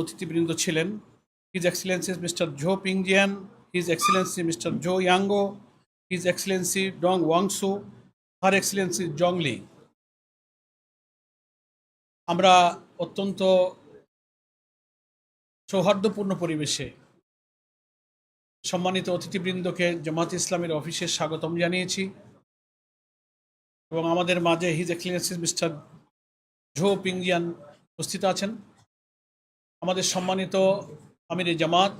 অতিথিবৃন্দ ছিলেন। His excellency mister Zhou Pingjian his excellency mister Zhou Yango his excellency Dong Wangsu her excellency Jongli আমরা অত্যন্ত সৌহার্দ্যপূর্ণ পরিবেশে সম্মানিত অতিথিবৃন্দকে জামাত ইসলামের অফিসে স্বাগতম জানিয়েছি এবং আমাদের মাঝে His Excellency Mister Zhou Pingjian উপস্থিত আছেন। আমাদের সম্মানিত আমির জামাত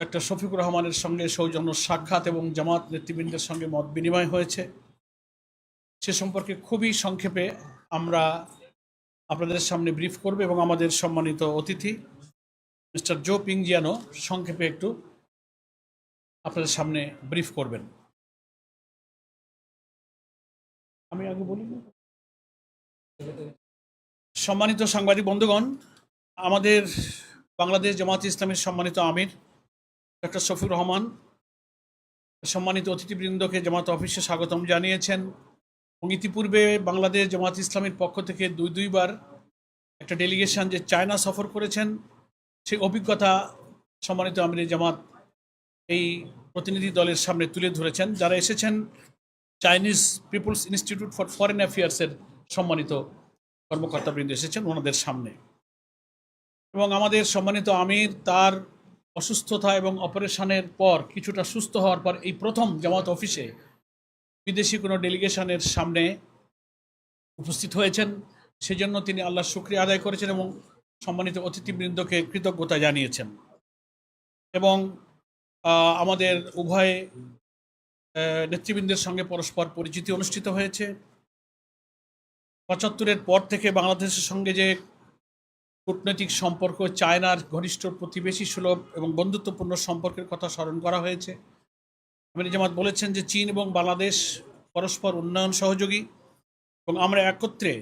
ডক্টর শফিকুর রহমানের সঙ্গে সৌজন্য সাক্ষাৎ এবং জামাত নেতৃবৃন্দের সঙ্গে মত বিনিময় হয়েছে সে সম্পর্কে খুবই সংক্ষেপে আমরা আপনাদের সামনে ব্রিফ করব এবং আমাদের সম্মানিত অতিথি, মিস্টার জো পিংজিয়ানো সংক্ষেপে একটু আপনাদের সামনে ব্রিফ করবেন আমি আগে বলি? সম্মানিত সাংবাদিক বন্ধুগণ, আমাদের বাংলাদেশ জামাত ইসলামের সম্মানিত আমির ডক্টর শফিউর রহমান, সম্মানিত অতিথিবৃন্দকে জামাত অফিসে স্বাগতম জানিয়েছেন এবং ইতিপূর্বে বাংলাদেশ জামাত ইসলামের পক্ষ থেকে দুই দুইবার একটা ডেলিগেশন যে চায়না সফর করেছেন, সেই অভিজ্ঞতা সম্মানিত আমির জামাত এই প্রতিনিধি দলের সামনে তুলে ধরেছেন, যারা এসেছেন Chinese people's institute for foreign অ্যাফেয়ার্সের সম্মানিত কর্মকর্তাবৃন্দ এসেছেন ওনাদের সামনে। এবং আমাদের সম্মানিত আমির তার অসুস্থতা এবং অপারেশনের পর কিছুটা সুস্থ হওয়ার পর এই প্রথম জামাত অফিসে বিদেশি কোনো ডেলিগেশনের সামনে উপস্থিত হয়েছেন। সেজন্য তিনি আল্লাহর শুক্রিয়া আদায় করেছেন এবং সম্মানিত অতিথিবৃন্দকে কৃতজ্ঞতা জানিয়েছেন। এবং আমাদের উভয় নেতৃবৃন্দের সঙ্গে পরস্পর পরিচিতি অনুষ্ঠিত হয়েছে। পঁচাত্তরের পর থেকে বাংলাদেশের সঙ্গে যে কূটনৈতিক সম্পর্ক, চায়নার ঘনিষ্ঠ প্রতিবেশী সুলভ এবং বন্ধুত্বপূর্ণ সম্পর্কের কথা স্মরণ করা হয়েছে। আমির জামাত বলেছেন যে চীন এবং বাংলাদেশ পরস্পর উন্নয়ন সহযোগী এবং আমরা একত্রে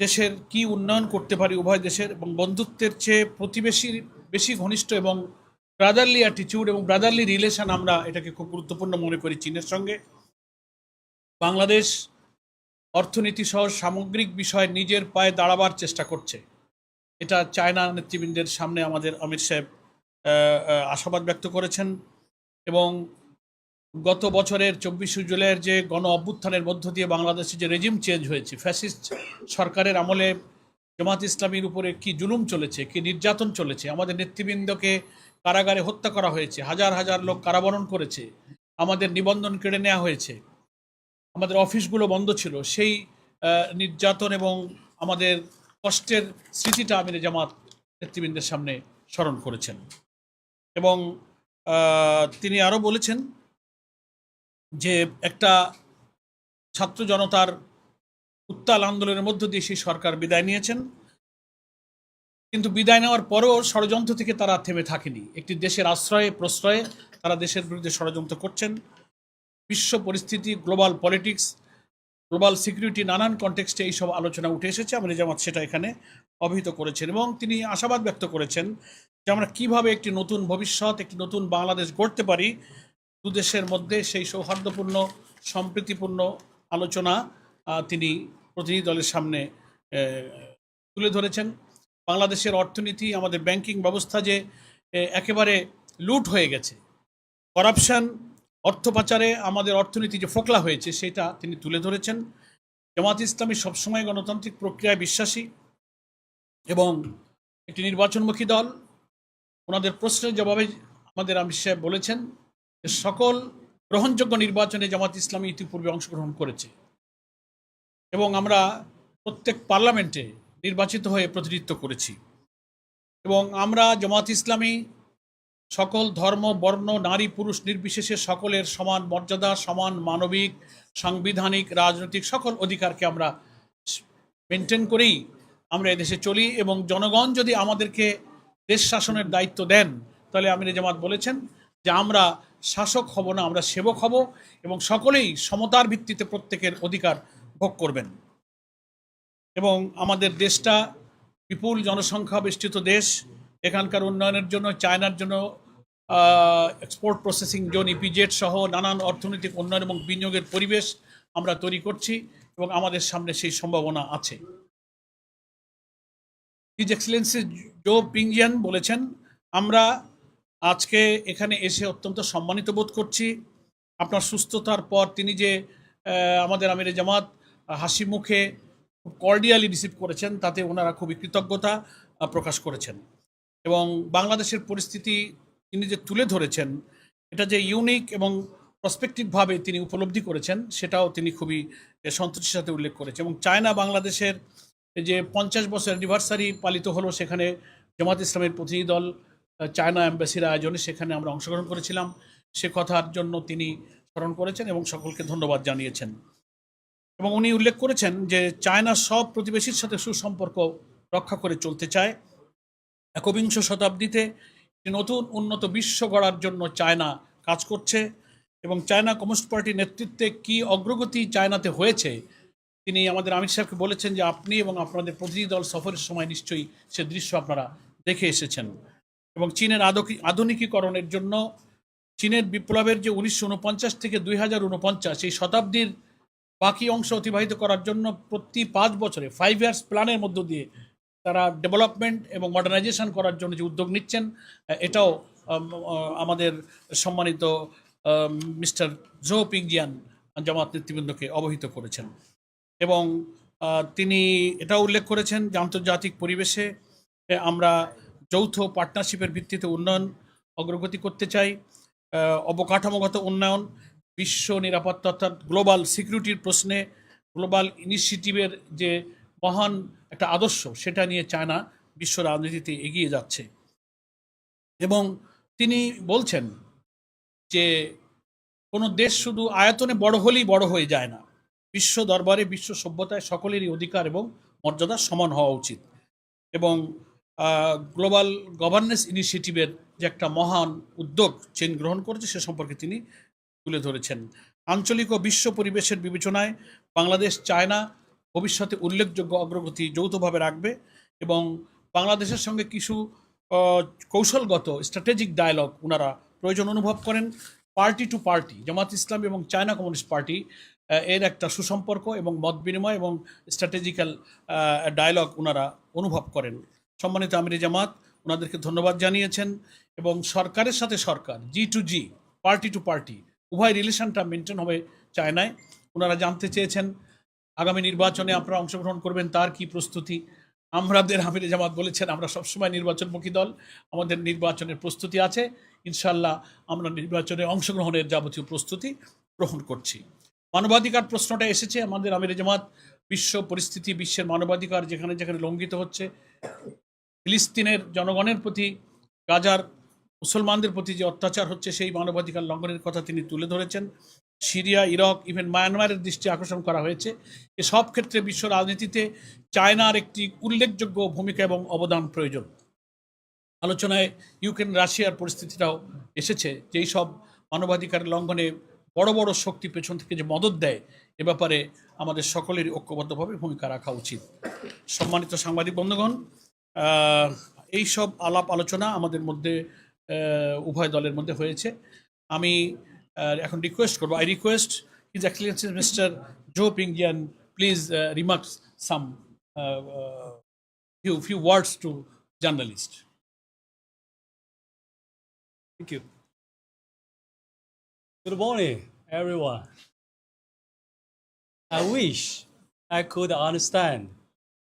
দেশের কি উন্নয়ন করতে পারি উভয় দেশের এবং বন্ধুত্বের চেয়ে প্রতিবেশী বেশি ঘনিষ্ঠ এবং ব্রাদারলি অ্যাটিটিউড এবং ব্রাদারলি রিলেশন আমরা এটাকে খুব গুরুত্বপূর্ণ মনে করি চীনের সঙ্গে। বাংলাদেশ অর্থনীতি সহ সামগ্রিক বিষয়ে নিজের পায়ে দাঁড়াবার চেষ্টা করছে। এটা চায়না নেতৃবৃন্দের সামনে আমাদের অমিত সাহেব আশাবাদ ব্যক্ত করেছেন এবং গত বছরের চব্বিশে জুলাইয়ের যে গণ অভ্যুত্থানের মধ্য দিয়ে বাংলাদেশে যে রেজিম চেঞ্জ হয়েছে ফ্যাসিস্ট সরকারের আমলে জামাত ইসলামীর উপরে কি জুলুম চলেছে, কি নির্যাতন চলেছে, আমাদের নেতৃবৃন্দকে কারাগারে হত্যা করা হয়েছে, হাজার হাজার লোক কারাবরণ করেছে, আমাদের নিবন্ধন কেড়ে নেওয়া হয়েছে আমাদের অফিসগুলো বন্ধ ছিল। সেই নির্যাতন এবং আমাদের কষ্টের স্মৃতিটা আমির জামাত নেতৃবৃন্দের সামনে স্মরণ করেছেন। এবং তিনি আরও বলেছেন যে একটা ছাত্র জনতার উত্তাল আন্দোলনের মধ্য দিয়ে সেই সরকার বিদায় নিয়েছেন। কিন্তু বিদায় নেওয়ার পরেও ষড়যন্ত্র থেকে তারা থেমে থাকেনি। একটি দেশের আশ্রয়ে, প্রশ্রয়ে তারা দেশের বিরুদ্ধে ষড়যন্ত্র করছেন। বিশ্ব পরিস্থিতি গ্লোবাল পলিটিক্স গ্লোবাল সিকিউরিটি নানান কনটেক্সটে এইসব আলোচনা উঠে এসেছে। আমরা জামাত সেটা এখানে অভিহিত করেছেন এবং তিনি আশাবাদ ব্যক্ত করেছেন যে আমরা কীভাবে একটি নতুন ভবিষ্যৎ, একটি নতুন বাংলাদেশ গড়তে পারি। দু দেশের মধ্যে সেই সৌহার্দ্যপূর্ণ, সম্প্রীতিপূর্ণ আলোচনা তিনি প্রতিনিধি দলের সামনে তুলে ধরেছেন। বাংলাদেশের অর্থনীতি, আমাদের ব্যাংকিং ব্যবস্থা যে একেবারে লুট হয়ে গেছে। করাপশন অর্থ পাচারে আমাদের অর্থনীতি যে ফোকলা হয়েছে, সেটা তিনি তুলে ধরেছেন। জামাত ইসলামী সবসময় গণতান্ত্রিক প্রক্রিয়ায় বিশ্বাসী এবং একটি নির্বাচনমুখী দল। ওনাদের প্রশ্নের জবাবে আমাদের আমির সাহেব বলেছেন যে সকল গ্রহণযোগ্য নির্বাচনে জামাত ইসলামী ইতিপূর্বে অংশগ্রহণ করেছে এবং আমরা প্রত্যেক পার্লামেন্টে নির্বাচিত হয়ে প্রতিনিধিত্ব করেছি এবং আমরা জামাত ইসলামী সকল ধর্ম, বর্ণ, নারী, পুরুষ, নির্বিশেষে সকলের সমান মর্যাদা, সমান মানবিক, সাংবিধানিক, রাজনৈতিক সকল অধিকারকে আমরা মেনটেন করেই আমরা এদেশে চলি এবং জনগণ যদি আমাদেরকে দেশ শাসনের দায়িত্ব দেন, তাহলে আমির জামাত বলেছেন যে আমরা শাসক হব না, আমরা সেবক হব এবং সকলেই সমতার ভিত্তিতে প্রত্যেকের অধিকার ভোগ করবেন। এবং আমাদের দেশটা বিপুল জনসংখ্যা বেষ্টিত দেশ এখানকার উন্নয়নের জন্য, চায়নার জন্য এক্সপোর্ট প্রসেসিং জোন ইপিজেড সহ নানান অর্থনৈতিক উন্নয়ন এবং বিনিয়োগের পরিবেশ আমরা তৈরি করছি এবং আমাদের সামনে সেই সম্ভাবনা আছে। হিজ এক্সেলেন্সি জো পিংজিয়ান বলেছেন, আমরা আজকে এখানে এসে অত্যন্ত সম্মানিত বোধ করছি। আপনার সুস্থতার পর তিনি যে আমাদের আমিরে জামাত, হাসি মুখে কর্ডিয়ালি রিসিভ করেছেন, তাতে ওনারা খুবই কৃতজ্ঞতা প্রকাশ করেছেন। এবং বাংলাদেশের পরিস্থিতি তিনি যে তুলে ধরেছেন এটা যে ইউনিক এবং প্রসপেক্টিভভাবে তিনি উপলব্ধি করেছেন সেটাও তিনি খুবই এ, সন্তুষ্টির সাথে উল্লেখ করেছেন। এবং চায়না বাংলাদেশের যে পঞ্চাশ বছর অ্যানিভার্সারি পালিত হলো সেখানে জামাত ইসলামের প্রতিনিধি দল চায়না অ্যাম্বাসির আয়োজনে সেখানে আমরা অংশগ্রহণ করেছিলাম। সে কথার জন্য তিনি স্মরণ করেছেন এবং সকলকে ধন্যবাদ জানিয়েছেন। এবং উনি উল্লেখ করেছেন যে চায়না সব প্রতিবেশীর সাথে সুসম্পর্ক রক্ষা করে চলতে চায়। একবিংশ শতাব্দীতে নতুন উন্নত বিশ্ব গড়ার জন্য চায়না কাজ করছে এবং চায়না কমিউনিস্ট পার্টির নেতৃত্বে কি অগ্রগতি চায়নাতে হয়েছে, তিনি আমাদের আমির সাহেবকে বলেছেন যে আপনি এবং আপনাদের প্রতিনিধি দল সফরের সময় নিশ্চয়ই সে দৃশ্য আপনারা দেখে এসেছেন। এবং চীনের আধুনিকীকরণের জন্য চীনের বিপ্লবের যে উনিশশো উনপঞ্চাশ থেকে দুই হাজার উনপঞ্চাশ এই শতাব্দীর বাকি অংশ অতিবাহিত করার জন্য প্রতি পাঁচ বছরে ফাইভ ইয়ার্স প্ল্যানের মধ্য দিয়ে তারা ডেভেলপমেন্ট এবং মডার্নাইজেশন করার জন্য যে উদ্যোগ নিচ্ছেন, এটাও আমাদের সম্মানিত মিস্টার জো পিংজিয়ান জামাত নেতৃবৃন্দকে অবহিত করেছেন। এবং তিনি এটাও উল্লেখ করেছেন যে আন্তর্জাতিক পরিবেশে আমরা যৌথ পার্টনারশিপের ভিত্তিতে উন্নয়ন অগ্রগতি করতে চাই অবকাঠামোগত উন্নয়ন, বিশ্ব নিরাপত্তা অর্থাৎ গ্লোবাল সিকিউরিটির প্রশ্নে গ্লোবাল ইনিশিয়েটিভের যে মহান একটা আদর্শ, সেটা নিয়ে চায়না বিশ্ব রাজনীতিতে এগিয়ে যাচ্ছে। এবং তিনি বলছেন যে, কোনো দেশ শুধু আয়তনে বড় হলেই বড় হয়ে যায় না। বিশ্ব দরবারে বিশ্ব সভ্যতায় সকলেরই অধিকার এবং মর্যাদা সমান হওয়া উচিত। এবং গ্লোবাল গভর্নেন্স ইনিশিয়েটিভের যে একটা মহান উদ্যোগ চীন গ্রহণ করেছে, সে সম্পর্কে তিনি তুলে ধরেছেন। আঞ্চলিক ও বিশ্ব পরিবেশের বিবেচনায় বাংলাদেশ চায়না ভবিষ্যতে উল্লেখযোগ্য অগ্রগতি যৌথভাবে রাখবে এবং বাংলাদেশের সঙ্গে কিছু কৌশলগত স্ট্র্যাটেজিক ডায়ালগ ওনারা প্রয়োজন অনুভব করেন। Party to party Jamaat Islam এবং চায়না কমিউনিস্ট পার্টি এর একটা সুসম্পর্ক এবং মত বিনিময় এবং স্ট্র্যাটেজিক্যাল ডায়ালগ ওনারা অনুভব করেন। সম্মানিত আমিরি জামাত ওনাদেরকে ধন্যবাদ জানিয়েছেন এবং সরকারের সাথে সরকার G to G party to party উভয় রিলেশনটা মেনটেন হবে চায়নায়। ওনারা জানতে চেয়েছেন আগামী নির্বাচনে আপনারা অংশগ্রহণ করবেন, তার কি প্রস্তুতি? আমাদের আমিরে জামাত বলেছেন, আমরা সবসময় নির্বাচনমুখী দল, আমাদের নির্বাচনের প্রস্তুতি আছে। ইনশাল্লাহ আমরা নির্বাচনে অংশগ্রহণের যাবতীয় প্রস্তুতি গ্রহণ করছি। মানবাধিকার প্রশ্নটা এসেছে, আমাদের আমিরে জামাত বিশ্ব পরিস্থিতি, বিশ্বের মানবাধিকার যেখানে যেখানে লঙ্ঘিত হচ্ছে, ফিলিস্তিনের জনগণের প্রতি, গাজার মুসলমানদের প্রতি যে অত্যাচার হচ্ছে সেই মানবাধিকার লঙ্ঘনের কথা তিনি তুলে ধরেছেন। সিরিয়া ইরক ইভেন মায়ানমারের দৃষ্টি আকর্ষণ করা হয়েছে। এ সব ক্ষেত্রে বিশ্ব রাজনীতিতে চায়নার একটি উল্লেখযোগ্য ভূমিকা এবং অবদান প্রয়োজন। আলোচনায় ইউক্রেন রাশিয়ার পরিস্থিতিটাও এসেছে যেই সব মানবাধিকার লঙ্ঘনে বড় বড় শক্তি পেছন থেকে যে মদত দেয় এ ব্যাপারে আমাদের সকলেরই ঐক্যবদ্ধভাবে ভূমিকা রাখা উচিত। সম্মানিত সাংবাদিক বন্ধুগণ আহ, এই সব আলাপ আলোচনা আমাদের মধ্যে উভয় দলের মধ্যে হয়েছে আমি আহ, এখন রিকোয়েস্ট করবো I request his excellency mister Jo Pingjian please remarks some few few words to journalist. Thank you. Good morning, everyone. I wish I could understand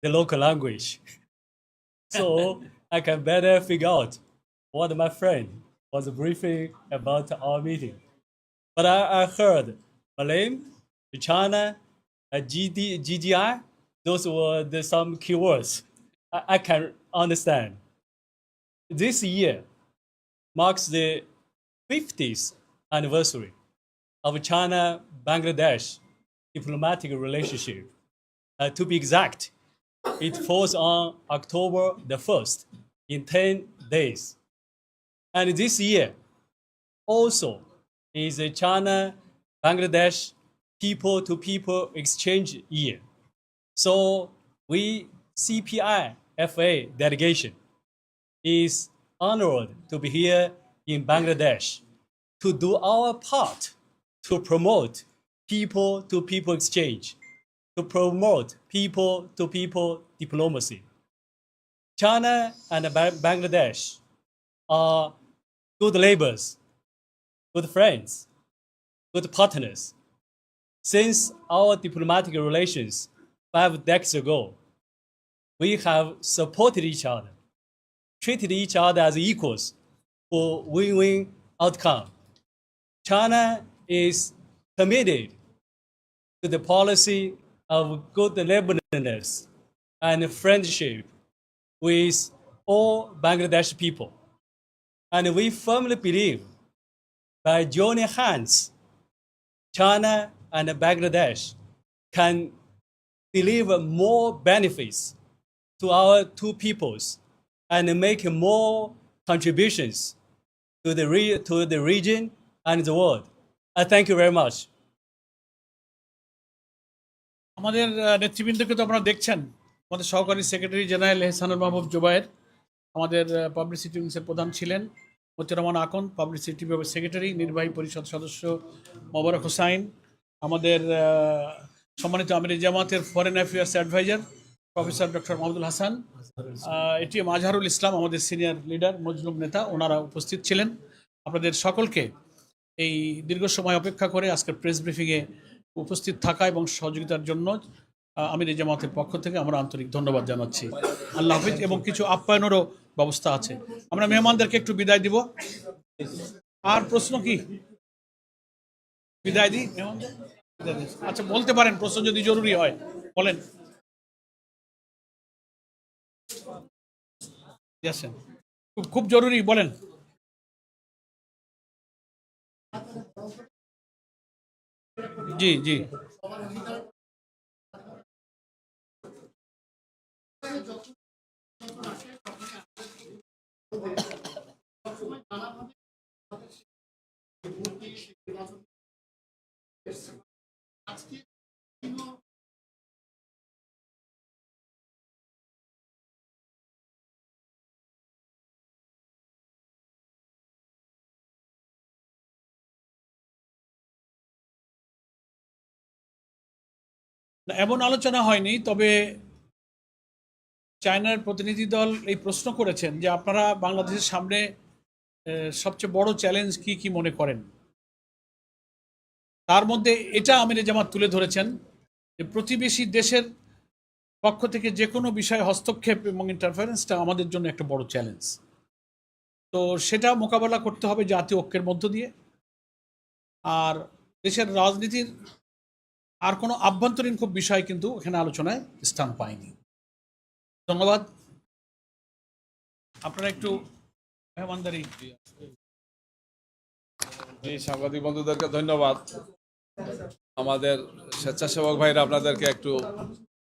the local language so I can better figure out what my friend was briefing about our meeting. But I, I heard Malim, China, GD, GDI, those were the, some keywords I, I can understand. This year marks the 50th anniversary of China Bangladesh diplomatic relationship. Uh, to be exact, it falls on October the 1st in 10 days. And this year also is a China Bangladesh people to people exchange year. So we CPI FA delegation is honored to be here in Bangladesh to do our part to promote people to people exchange, to promote people to people diplomacy. China and Bangladesh are good neighbors, good friends, good partners. Since our diplomatic relations five decades ago, we have supported each other, treated each other as equals for win-win outcome. China is committed to the policy of good neighborliness and friendship with all Bangladesh people. And we firmly believe by joining hands, China and Bangladesh can deliver more benefits to our two peoples and make more contributions to the, re- to the region and the world. I thank you very much. আমাদের আহ, নেতৃবৃন্দকে তো আপনারা দেখছেন আমাদের সহকারী secretary general Ehsanul মাহবুব জোবায়ের আমাদের publicity উইংসের প্রধান ছিলেন মতিরহমান আকন পাবলিসিটি বিভাগের সেক্রেটারি নির্বাহী পরিষদ সদস্য মোবারক হোসাইন, আমাদের সম্মানিত আমির জামাতের foreign affairs adviser professor doctor Mahmudul Hasan A T Mazharul Islam, আমাদের সিনিয়র লিডার মজলুম নেতা, ওনারা উপস্থিত ছিলেন। আপনাদের সকলকে এই দীর্ঘ সময় অপেক্ষা করে আজকের প্রেস ব্রিফিংয়ে উপস্থিত থাকা এবং সহযোগিতার জন্য আমির জামাতের পক্ষ থেকে আমরা আন্তরিক ধন্যবাদ জানাচ্ছি। আল্লাহ হাফিজ, এবং কিছু আপ্যায়নেরও ব্যবস্থা আছে। আমরা মেহমানদেরকে একটু বিদায় দিব। আর প্রশ্ন কি? বিদায় দিই? মেহমানদের? আচ্ছা বলতে পারেন, প্রশ্ন যদি জরুরি হয়, বলেন। খুব খুব জরুরি, বলেন। জি জি। এমন আলোচনা হয়নি তবে চায়নার প্রতিনিধি দল এই প্রশ্ন করেছেন যে আপনারা বাংলাদেশের সামনে সবচেয়ে বড় চ্যালেঞ্জ কি কি মনে করেন? তার মধ্যে এটা আমির জামাত তুলে ধরেছেন যে প্রতিবেশী দেশের পক্ষ থেকে যে কোনো বিষয়ে হস্তক্ষেপ এবং ইন্টারফারেন্সটা আমাদের জন্য একটা বড় চ্যালেঞ্জ তো সেটা মোকাবেলা করতে হবে জাতীয় ঐক্যের মধ্য দিয়ে। আর দেশের রাজনীতির আর কোনো আভ্যন্তরীণ খুব বিষয় কিন্তু এখানে আলোচনায় স্থান পায়নি। ধন্যবাদ। আপনারা একটু মেহমানদারি। সাংবাদিক বন্ধুদেরকে ধন্যবাদ। আমাদের স্বেচ্ছাসেবক ভাইরা আপনাদেরকে একটু